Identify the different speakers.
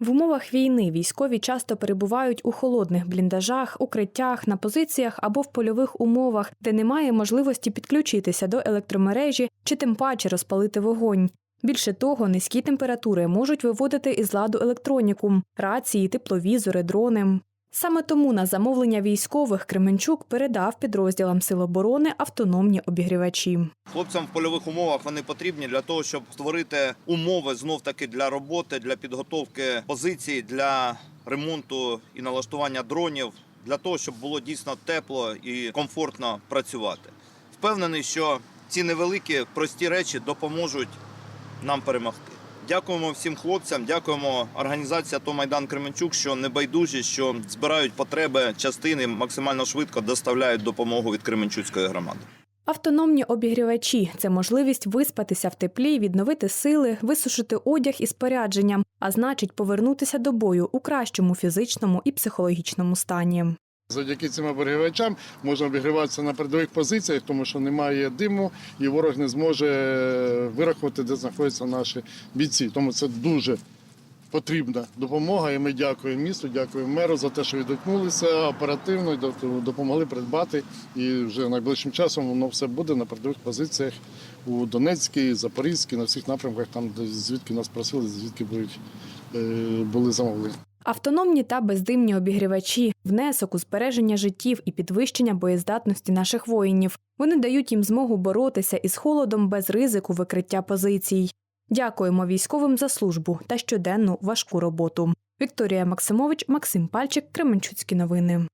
Speaker 1: В умовах війни військові часто перебувають у холодних бліндажах, укриттях, на позиціях або в польових умовах, де немає можливості підключитися до електромережі чи тим паче розпалити вогонь. Більше того, низькі температури можуть виводити із ладу електроніку, рації, тепловізори, дрони. Саме тому на замовлення військових Кременчук передав підрозділам Сил оборони автономні обігрівачі.
Speaker 2: Хлопцям в польових умовах вони потрібні для того, щоб створити умови знов таки для роботи, для підготовки позицій, для ремонту і налаштування дронів, для того, щоб було дійсно тепло і комфортно працювати. Впевнений, що ці невеликі прості речі допоможуть нам перемогти. Дякуємо всім хлопцям, дякуємо організації АТО Майдан Кременчук, що не байдужі, що збирають потреби частини, максимально швидко доставляють допомогу від Кременчуцької громади.
Speaker 1: Автономні обігрівачі це можливість виспатися в теплі, відновити сили, висушити одяг і спорядження, а значить повернутися до бою у кращому фізичному і психологічному стані.
Speaker 3: Завдяки цим обігрівачам можна обігріватися на передових позиціях, тому що немає диму, і ворог не зможе вирахувати, де знаходяться наші бійці. Тому це дуже потрібна допомога. І ми дякуємо місту, дякуємо меру за те, що відгукнулися оперативно, допомогли придбати. І вже найближчим часом воно все буде на передових позиціях у Донецькій, Запорізькій, на всіх напрямках, там звідки нас просили, звідки будуть е, були замовлення.
Speaker 1: Автономні та бездимні обігрівачі, внесок у збереження життів і підвищення боєздатності наших воїнів. Вони дають їм змогу боротися із холодом без ризику викриття позицій. Дякуємо військовим за службу та щоденну важку роботу. Вікторія Максимович, Максим Пальчик, Кременчуцькі новини.